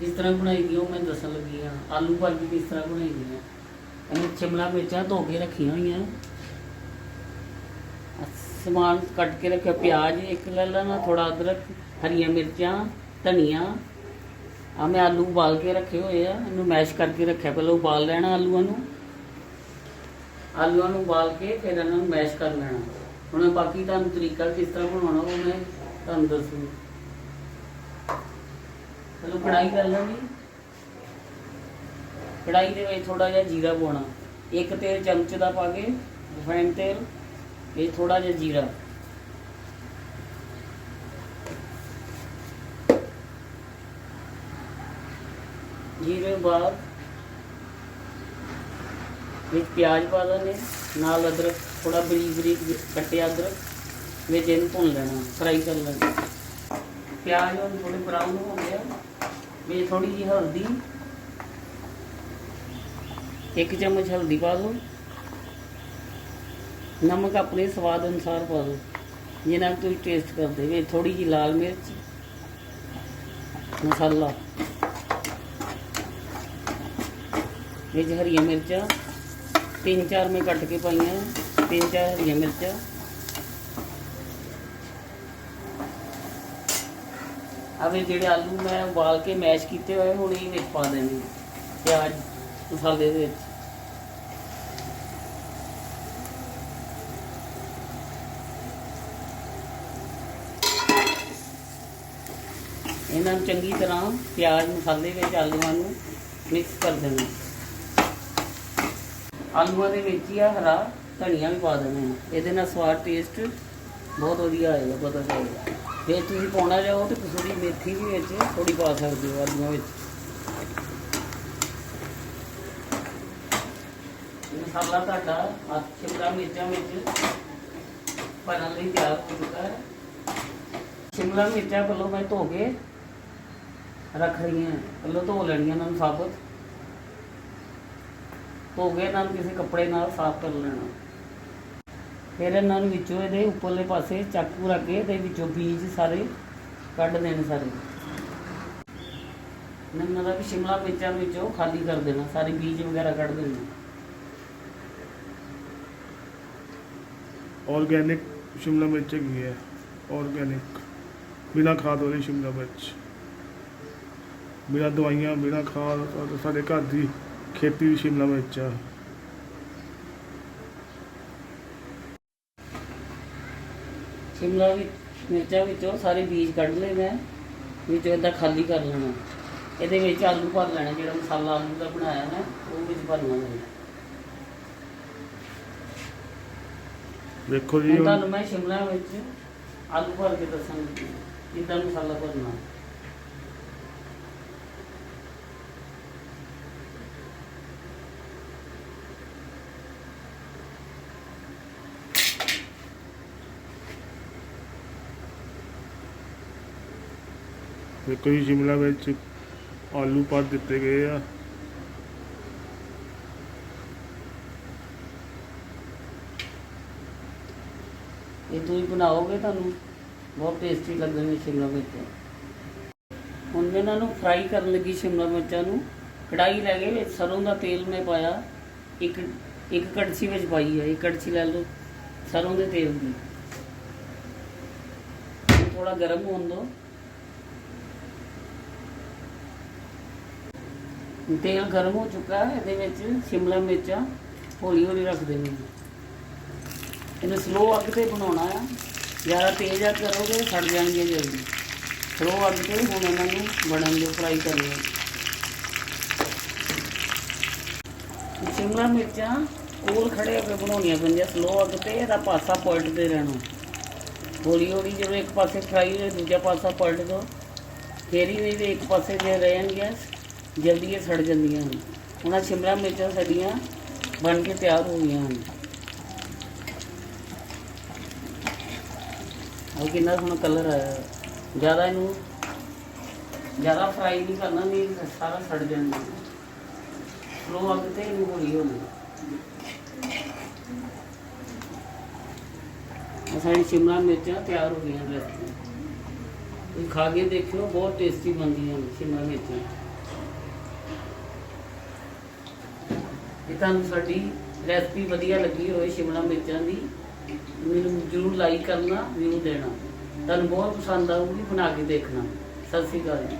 ਕਿਸ ਤਰ੍ਹਾਂ ਬਣਾਈ ਦੀ ਉਹ ਮੈਂ ਦੱਸਣ ਲੱਗੀ ਹਾਂ ਆਲੂ ਭਾਜੀ ਕਿਸ ਤਰ੍ਹਾਂ ਬਣਾਈ ਦੀ ਹੈ ਇਹਨੂੰ ਸ਼ਿਮਲਾ ਮਿਰਚਾਂ ਧੋ ਕੇ ਰੱਖੀਆਂ ਹੋਈਆਂ। ਸਮਾਨ ਕੱਟ ਕੇ ਰੱਖਿਆ। ਪਿਆਜ਼ ਇੱਕ ਲੈ ਲੈਣਾ ਥੋੜਾ ਅਦਰਕ, ਹਰੀਆਂ ਮਿਰਚਾਂ, ਧਨੀਆ। ਆ ਮੈਂ ਆਲੂ ਉਬਾਲ ਕੇ ਰੱਖੇ ਹੋਏ ਆ। ਇਹਨੂੰ ਮੈਸ਼ ਕਰਕੇ ਰੱਖਿਆ। ਪਹਿਲਾਂ ਉਬਾਲ ਲੈਣਾ ਆਲੂਆਂ ਨੂੰ। ਆਲੂਆਂ ਨੂੰ ਉਬਾਲ ਕੇ ਫਿਰ ਇਹਨਾਂ ਨੂੰ ਮੈਸ਼ ਕਰ ਲੈਣਾ। ਹੁਣ ਬਾਕੀ ਤੁਹਾਨੂੰ ਤਰੀਕਾ ਕਿਸ ਤਰ੍ਹਾਂ ਬਣਾਉਣਾ, ਉਹ ਮੈਂ ਤੁਹਾਨੂੰ ਦੱਸੂ। ਚਲੋ ਕੜਾਈ ਕਰ ਲਾਂਗੇ। ਕੜਾਈ ਦੇ ਵਿੱਚ ਥੋੜਾ ਜਿਹਾ ਜੀਰਾ ਪਾਉਣਾ। ਇੱਕ ਤੇਲ ਚਮਚ ਦਾ ਪਾ ਕੇ ਰਿਫਾਈਨਡ ਤੇਲ, ਇਹ ਥੋੜਾ ਜਿਹਾ ਜੀਰਾ। ਜੀਰੇ ਬਾਅਦ ਵਿੱਚ ਪਿਆਜ਼ ਪਾ ਦੇਣੇ ਨਾਲ ਅਦਰਕ ਥੋੜਾ ਬਰੀਕ ਬਰੀਕ ਕੱਟਿਆ ਅਦਰਕ ਵਿੱਚ ਇਹਨੂੰ ਭੁੰਨ ਲੈਣਾ, ਫਰਾਈ ਕਰ ਲੈਣਾ। ਪਿਆਜ਼ ਹੁਣ ਥੋੜੇ ਬਰਾਊਨ ਹੋ ਗਿਆ ਵਿੱਚ ਥੋੜੀ ਜਿਹੀ ਹਲਦੀ ਇੱਕ ਚਮਚ ਹਲਦੀ ਪਾ ਦਿਓ ਨਮਕ ਆਪਣੇ ਸਵਾਦ ਅਨੁਸਾਰ ਪਾ ਦਿਓ ਜਿੰਨਾ ਕੁ ਤੁਸੀਂ ਟੇਸਟ ਕਰਦੇ ਵਿੱਚ ਥੋੜੀ ਜਿਹੀ ਲਾਲ ਮਿਰਚ ਮਸਾਲਾ ਵਿੱਚ ਹਰੀਆਂ ਮਿਰਚਾਂ ਤਿੰਨ ਚਾਰ ਮੈਂ ਕੱਟ ਕੇ ਪਾਈਆਂ ਤਿੰਨ ਚਾਰ ਹਰੀਆਂ ਆਵੇ ਜਿਹੜੇ ਆਲੂ ਮੈਂ ਉਬਾਲ ਕੇ ਮੈਸ਼ ਕੀਤੇ ਹੋਏ, ਹੁਣ ਇਹ ਵਿੱਚ ਪਾ ਦੇਣੇ ਪਿਆਜ਼ ਮਸਾਲੇ ਦੇ ਵਿੱਚ। ਇਹਨਾਂ ਨੂੰ ਚੰਗੀ ਤਰ੍ਹਾਂ ਪਿਆਜ਼ ਮਸਾਲੇ ਵਿੱਚ ਆਲੂਆਂ ਨੂੰ ਮਿਕਸ ਕਰ ਦੇਣਾ। ਆਲੂਆਂ ਦੇ ਵਿੱਚ ਹੀ ਆ ਹਰਾ ਧਨੀਆ ਵੀ ਪਾ ਦੇਣਾ। ਹੈ। ਇਹਦੇ ਨਾਲ ਸਵਾਦ ਟੇਸਟ ਬਹੁਤ ਵਧੀਆ ਆਏਗਾ, ਪਤਾ ਚੱਲੇਗਾ। ਜੇ ਤੁਸੀਂ ਪਾਉਣਾ ਚਾਹੋ ਤੇ ਕਸੂਰੀ ਮੇਥੀ ਵੀ ਵਿੱਚ ਥੋੜੀ ਪਾ ਸਕਦੇ ਹੋ ਆਲੂਆਂ ਵਿੱਚ। ਮਸਾਲਾ ਤੁਹਾਡਾ ਆ ਸ਼ਿਮਲਾ ਮਿਰਚਾਂ ਵਿੱਚ ਭਰਨ ਲਈ ਤਿਆਰ ਹੋ ਚੁੱਕਾ ਹੈ। ਸ਼ਿਮਲਾ ਮਿਰਚਾਂ ਪਹਿਲਾਂ ਮੈਂ ਧੋ ਕੇ ਰੱਖ ਰਹੀਆਂ ਪਹਿਲਾਂ ਧੋ ਲੈਣੀਆਂ ਇਹਨਾਂ ਨੂੰ ਸਾਬਤ। ਧੋ ਕੇ ਇਹਨਾਂ ਨੂੰ ਕਿਸੇ ਕੱਪੜੇ ਨਾਲ ਸਾਫ਼ ਕਰ ਲੈਣਾ। ਫਿਰ ਇਹਨਾਂ ਨੂੰ ਵਿੱਚੋਂ ਇਹਦੇ ਉੱਪਰਲੇ ਪਾਸੇ ਚਾਕੂ ਰੱਖ ਕੇ ਤੇ ਵਿੱਚੋਂ ਬੀਜ ਸਾਰੇ ਕੱਢ ਦੇਣੇ ਸਾਰੇ। ਮੈਨੂੰ ਲੱਗਾ ਕਿ ਸ਼ਿਮਲਾ ਮਿਰਚਾਂ ਵਿੱਚੋਂ ਖਾਲੀ ਕਰ ਦੇਣਾ, ਸਾਰੇ ਬੀਜ ਵਗੈਰਾ ਕੱਢ ਦੇਣੇ। ਆਰਗੈਨਿਕ ਸ਼ਿਮਲਾ ਮਿਰਚ ਹੈਗੀ ਹੈ ਆਰਗੈਨਿਕ ਬਿਨਾ ਖਾਦ ਵਾਲੀ ਸ਼ਿਮਲਾ ਮਿਰਚ। ਬਿਨਾ ਦਵਾਈਆਂ, ਬਿਨਾ ਖਾਦ, ਸਾਡੇ ਘਰ ਦੀ ਖੇਤੀ ਦੀ ਸ਼ਿਮਲਾ ਮਿਰਚ ਆ। ਸ਼ਿਮਲਾ ਵੀ ਮਿਰਚਾਂ ਵਿੱਚੋਂ ਸਾਰੇ ਬੀਜ ਕੱਢ ਲਏ ਮੈਂ ਵਿੱਚੋਂ ਇਦਾਂ ਖਾਲੀ ਕਰ ਲੈਣਾ। ਇਹਦੇ ਵਿੱਚ ਆਲੂ ਭਰ ਲੈਣਾ ਜਿਹੜਾ ਮਸਾਲਾ ਆਲੂ ਦਾ ਬਣਾਇਆ ਨਾ ਉਹ ਵਿੱਚ ਭਰਨਾ ਹੈ ਵੇਖੋ ਜੀ ਤੁਹਾਨੂੰ ਮੈਂ ਸ਼ਿਮਲਾ ਵਿੱਚ ਆਲੂ ਭਰ ਕੇ ਦੱਸਾਂਗੀ ਕਿੱਦਾਂ ਮਸਾਲਾ ਭਰਨਾ। ਦੇਖੋ ਜੀ, ਸ਼ਿਮਲਾ ਵਿੱਚ ਆਲੂ ਪਾ ਦਿੱਤੇ ਗਏ ਆ। ਇਹ ਤੁਸੀਂ ਬਣਾਓਗੇ ਤੁਹਾਨੂੰ? ਬਹੁਤ ਟੇਸਟੀ ਲੱਗਣਗੇ ਸ਼ਿਮਲਾ ਮਿਰਚ। ਹੁਣ ਮੈਂ ਇਹਨਾਂ ਨੂੰ ਫਰਾਈ ਕਰਨ ਲੱਗੀ ਸ਼ਿਮਲਾ ਮਿਰਚਾਂ ਨੂੰ। ਕੜਾਈ ਲੈ ਕੇ ਵਿੱਚ ਸਰੋਂ ਦਾ ਤੇਲ ਮੈਂ ਪਾਇਆ। ਇੱਕ ਇੱਕ ਕੜਛੀ ਵਿੱਚ ਪਾਈ ਹੈ ਇੱਕ ਕੜਛੀ ਲੈ ਲਓ, ਸਰੋਂ ਦੇ ਤੇਲ ਦੀ। ਥੋੜਾ ਗਰਮ ਹੋਣ ਦਿਓ। ਤੇਲ ਗਰਮ ਹੋ ਚੁੱਕਾ ਹੈ, ਇਹਦੇ ਵਿੱਚ ਸ਼ਿਮਲਾ ਮਿਰਚਾਂ ਹੌਲੀ ਹੌਲੀ ਰੱਖ ਦੇਣੀ ਇਹਨੂੰ ਸਲੋ ਅੱਗ ਤੇ ਬਣਾਉਣਾ ਆ। ਜ਼ਿਆਦਾ ਤੇਜ਼ ਅੱਗ ਕਰੋਗੇ, ਸੜ ਜਾਣਗੇ ਜਲਦੀ। ਸਲੋ ਅੱਗ ਤੇ ਹੁਣ ਇਹਨਾਂ ਨੂੰ ਬਣਨ ਲਈ ਫਰਾਈ ਕਰਨੀ ਸ਼ਿਮਲਾ ਮਿਰਚਾਂ ਕੋਲ ਖੜੇ ਹੋ ਕੇ ਬਣਾਉਣੀਆਂ ਪੈਂਦੀਆਂ। ਸਲੋ ਅੱਗ ਤੇ ਇਹਦਾ ਪਾਸਾ ਪਲਟਦੇ ਰਹਿਣਾ। ਹੌਲੀ ਹੌਲੀ ਜਦੋਂ ਇੱਕ ਪਾਸੇ ਫਰਾਈ ਹੋਏ, ਦੂਜਾ ਪਾਸਾ ਪਲਟ ਦੋ। ਫੇਰੀ ਹੀ ਨਹੀਂ ਤੇ ਇੱਕ ਪਾਸੇ ਜੇ ਰਹਿਣਗੀਆਂ। ਜਲਦੀ ਇਹ ਸੜ ਜਾਂਦੀਆਂ ਹਨ। ਉਹਨਾਂ ਸ਼ਿਮਲਾ ਮਿਰਚਾਂ ਸਾਡੀਆਂ ਬਣ ਕੇ ਤਿਆਰ ਹੋ ਗਈਆਂ ਹਨ। ਉਹ ਕਿੰਨਾ ਸੋਹਣਾ ਕਲਰ ਆਇਆ। ਜ਼ਿਆਦਾ ਇਹਨੂੰ, ਜ਼ਿਆਦਾ ਫਰਾਈ ਨਹੀਂ ਕਰਨਾ, ਨਹੀਂ, ਸਾਰਾ ਸੜ ਜਾਂਦਾ ਸਲੋ ਅੱਗ ਤੇ ਇਹਨੂੰ ਹੌਲੀ ਹੌਲੀ। ਸਾਡੀ ਸ਼ਿਮਲਾ ਮਿਰਚਾਂ ਤਿਆਰ ਹੋ ਗਈਆਂ ਰੈਸਪੀ ਇਹ ਖਾ ਕੇ ਦੇਖਿਓ, ਬਹੁਤ ਟੇਸਟੀ ਬਣਦੀਆਂ ਨੇ ਸ਼ਿਮਲਾ ਮਿਰਚਾਂ। ਤੁਹਾਨੂੰ ਸਾਡੀ ਰੈਸਪੀ ਵਧੀਆ ਲੱਗੀ ਹੋਵੇ ਸ਼ਿਮਲਾ ਮਿਰਚਾਂ ਦੀ। ਮੈਨੂੰ ਜਰੂਰ ਲਾਈਕ ਕਰਨਾ ਵਿਊ ਦੇਣਾ। ਤੁਹਾਨੂੰ ਬਹੁਤ ਪਸੰਦ ਆਊਗੀ ਬਣਾ ਕੇ ਦੇਖਣਾ। ਸਤਿ ਸ਼੍ਰੀ ਅਕਾਲ ਜੀ।